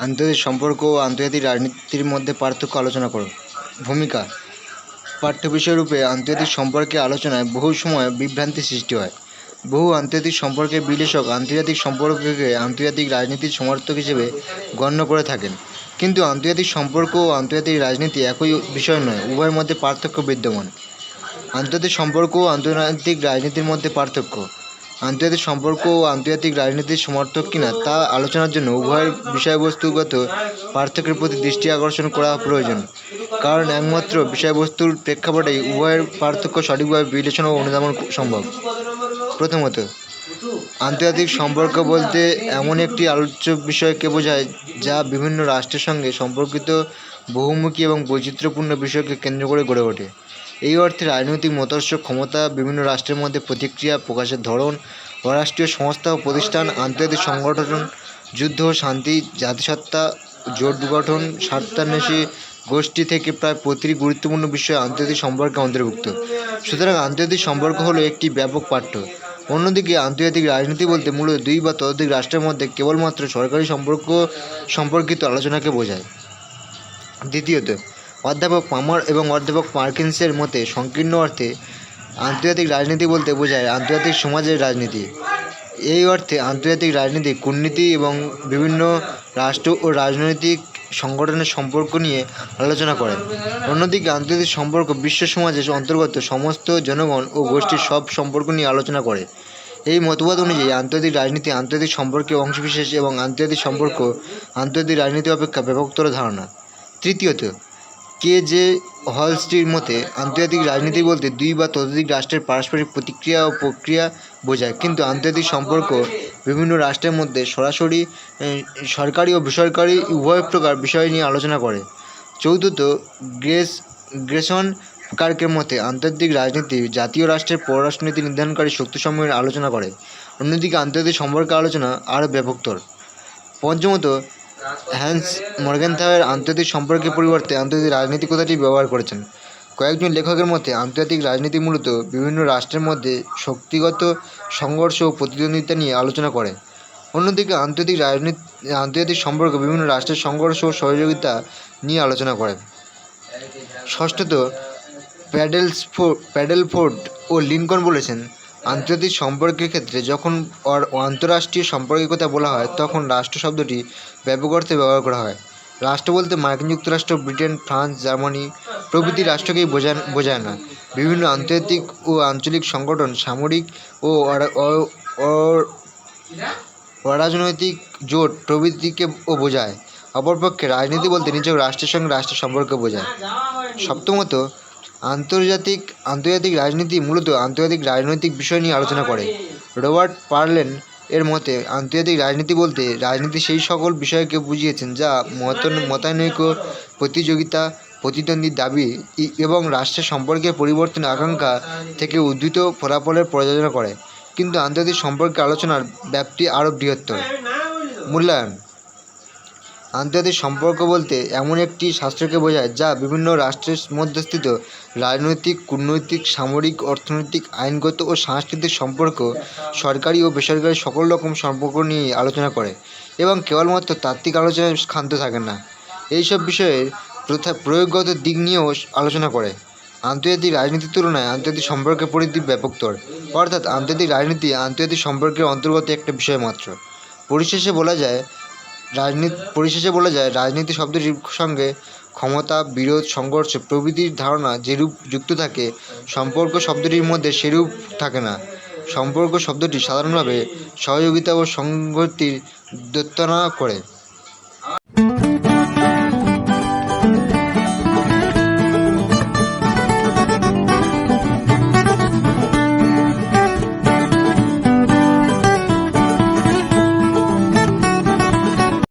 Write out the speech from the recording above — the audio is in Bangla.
আন্তর্জাতিক সম্পর্ক ও আন্তর্জাতিক রাজনীতির মধ্যে পার্থক্য আলোচনা করো। ভূমিকা। পাঠ্য বিষয়রূপে আন্তর্জাতিক সম্পর্কে আলোচনায় বহু সময় বিভ্রান্তি সৃষ্টি হয়। বহু আন্তর্জাতিক সম্পর্কের বিশ্লেষক আন্তর্জাতিক সম্পর্ককে আন্তর্জাতিক রাজনীতির সমর্থক হিসেবে গণ্য করে থাকেন। কিন্তু আন্তর্জাতিক সম্পর্ক ও আন্তর্জাতিক রাজনীতি একই বিষয় নয়, উভয়ের মধ্যে পার্থক্য বিদ্যমান। আন্তর্জাতিক সম্পর্ক ও আন্তর্জাতিক রাজনীতির মধ্যে পার্থক্য। আন্তর্জাতিক সম্পর্ক ও আন্তর্জাতিক রাজনীতির সমর্থক কিনা তা আলোচনার জন্য উভয়ের বিষয়বস্তুগত পার্থক্যের প্রতি দৃষ্টি আকর্ষণ করা প্রয়োজন। কারণ একমাত্র বিষয়বস্তুর প্রেক্ষাপটেই উভয়ের পার্থক্য সঠিকভাবে বিশ্লেষণ ও অনুধাবন সম্ভব। প্রথমত, আন্তর্জাতিক সম্পর্ক বলতে এমন একটি আলোচ্য বিষয়কে বোঝায় যা বিভিন্ন রাষ্ট্রের সঙ্গে সম্পর্কিত বহুমুখী এবং বৈচিত্র্যপূর্ণ বিষয়কে কেন্দ্র করে গড়ে ওঠে। এই অর্থে রাজনৈতিক মতাদর্শ, ক্ষমতা, বিভিন্ন রাষ্ট্রের মধ্যে প্রতিক্রিয়া প্রকাশের ধরন, অরাষ্ট্রীয় সংস্থা ও প্রতিষ্ঠান, আন্তর্জাতিক সংগঠন, যুদ্ধ শান্তি, জাতিসত্তা, জোট গঠন, স্বার্থান্বেষী গোষ্ঠী থেকে প্রায় প্রতিটি গুরুত্বপূর্ণ বিষয় আন্তর্জাতিক সম্পর্কে অন্তর্ভুক্ত। সুতরাং আন্তর্জাতিক সম্পর্ক হলো একটি ব্যাপক পাঠ্য। অন্যদিকে আন্তর্জাতিক রাজনীতি বলতে মূলত দুই বা ততোধিক রাষ্ট্রের মধ্যে কেবলমাত্র সরকারি সম্পর্ক সম্পর্কিত আলোচনাকে বোঝায়। দ্বিতীয়ত অধ্যাপক পামার এবং অধ্যাপক পার্কিন্সের মতে সংকীর্ণ অর্থে আন্তর্জাতিক রাজনীতি বলতে বোঝায় আন্তর্জাতিক সমাজের রাজনীতি। এই অর্থে আন্তর্জাতিক রাজনীতি, কূটনীতি এবং বিভিন্ন রাষ্ট্র ও রাজনৈতিক সংগঠনের সম্পর্ক নিয়ে আলোচনা করেন অন্যদিকে আন্তর্জাতিক সম্পর্ক বিশ্ব সমাজের অন্তর্গত সমস্ত জনগণ ও গোষ্ঠীর সব সম্পর্ক নিয়ে আলোচনা করে। এই মতবাদ অনুযায়ী আন্তর্জাতিক রাজনীতি আন্তর্জাতিক সম্পর্কের অংশবিশেষ এবং আন্তর্জাতিক সম্পর্ক আন্তর্জাতিক রাজনীতি অপেক্ষা ব্যাপকতর ধারণা। তৃতীয়ত কে জে হলস্টির মতে আন্তর্জাতিক রাজনীতি বলতে দুই বা ততোধিক রাষ্ট্রের পারস্পরিক প্রতিক্রিয়া ও প্রক্রিয়া বোঝায়। কিন্তু আন্তর্জাতিক সম্পর্ক বিভিন্ন রাষ্ট্রের মধ্যে সরাসরি সরকারি ও বেসরকারি উভয় প্রকার বিষয় নিয়ে আলোচনা করে। চৌদ্দত গ্রেস, গ্রেসন কার্কের মতে আন্তর্জাতিক রাজনীতি জাতীয় রাষ্ট্রের পররাষ্ট্রনীতি নির্ধারণকারী শক্তিসমূহের আলোচনা করে। অন্যদিকে আন্তর্জাতিক সম্পর্কে আলোচনা আরও ব্যাপকতর। পঞ্চমত হ্যান্স মর্গেনথাওয়ের আন্তর্জাতিক সম্পর্কের পরিবর্তে আন্তর্জাতিক রাজনীতি কথাটি ব্যবহার করেছেন। কয়েকজন লেখকের মতে, আন্তর্জাতিক রাজনীতি মূলত বিভিন্ন রাষ্ট্রের মধ্যে শক্তিগত সংঘর্ষ ও প্রতিদ্বন্দ্বিতা নিয়ে আলোচনা করে। অন্যদিকে আন্তর্জাতিক রাজনীতি, আন্তর্জাতিক সম্পর্ক বিভিন্ন রাষ্ট্রের সংঘর্ষ ও সহযোগিতা নিয়ে আলোচনা করে। ষষ্ঠত, প্যাডেলসফো, প্যাডেলফোর্ড ও লিনকন বলেছেন আন্তর্জাতিক সম্পর্কের ক্ষেত্রে যখন আন্তঃরাষ্ট্রীয় সম্পর্কের কথা বলা হয়, তখন রাষ্ট্র শব্দটি ব্যাপক অর্থে ব্যবহার করা হয়। রাষ্ট্র বলতে মার্কিন যুক্তরাষ্ট্র, ব্রিটেন, ফ্রান্স, জার্মানি প্রভৃতি রাষ্ট্রকেই বোঝায় বোঝায় না। বিভিন্ন আন্তর্জাতিক ও আঞ্চলিক সংগঠন সামরিক ও অরাজনৈতিক জোট প্রভৃতিকে ও বোঝায়। অপরপক্ষে রাজনীতি বলতে নিজের রাষ্ট্রের সঙ্গে রাষ্ট্রের সম্পর্ক বোঝায়। সপ্তমত আন্তর্জাতিক আন্তর্জাতিক রাজনীতি মূলত আন্তর্জাতিক রাজনৈতিক বিষয় নিয়ে আলোচনা করে। রবার্ট পার্লেন এর মতে, আন্তর্জাতিক রাজনীতি বলতে রাজনীতি সেই সকল বিষয়কে বুঝিয়েছেন যা মত মতানৈক্য, প্রতিযোগিতা, প্রতিদ্বন্দ্বীর দাবি এবং রাষ্ট্রের সম্পর্কের পরিবর্তন আকাঙ্ক্ষা থেকে উদ্ধৃত ফলাফলের পর্যালোচনা করে। কিন্তু আন্তর্জাতিক সম্পর্কে আলোচনার ব্যাপ্তি আরও বৃহত্তর। মূল্যায়ন আন্তর্জাতিক সম্পর্ক বলতে এমন একটি শাস্ত্রকে বোঝায় যা বিভিন্ন রাষ্ট্রের মধ্যস্থিত রাজনৈতিক, কূটনৈতিক, সামরিক, অর্থনৈতিক, আইনগত ও সাংস্কৃতিক সম্পর্ক সরকারি ও বেসরকারি সকল রকম সম্পর্ক নিয়ে আলোচনা করে এবং কেবলমাত্র তাত্ত্বিক আলোচনায় ক্ষান্ত থাকে না। এইসব বিষয়ে প্রথা প্রয়োগগত দিক নিয়েও আলোচনা করে। আন্তর্জাতিক রাজনীতির তুলনায় আন্তর্জাতিক সম্পর্কের পরিধি ব্যাপকতর অর্থাৎ আন্তর্জাতিক রাজনীতি আন্তর্জাতিক সম্পর্কের অন্তর্গত একটা বিষয় মাত্র। পরিশেষে বলা যায় রাজনীতি, পরিশেষে বলা যায়, রাজনীতি শব্দটির সঙ্গে ক্ষমতা, বিরোধ, সংঘর্ষ প্রভৃতির ধারণা যেরূপ যুক্ত থাকে, সম্পর্ক শব্দটির মধ্যে সেরূপ থাকে না। সম্পর্ক শব্দটি সাধারণভাবে সহযোগিতা ও সংগতির দ্যোতনা করে।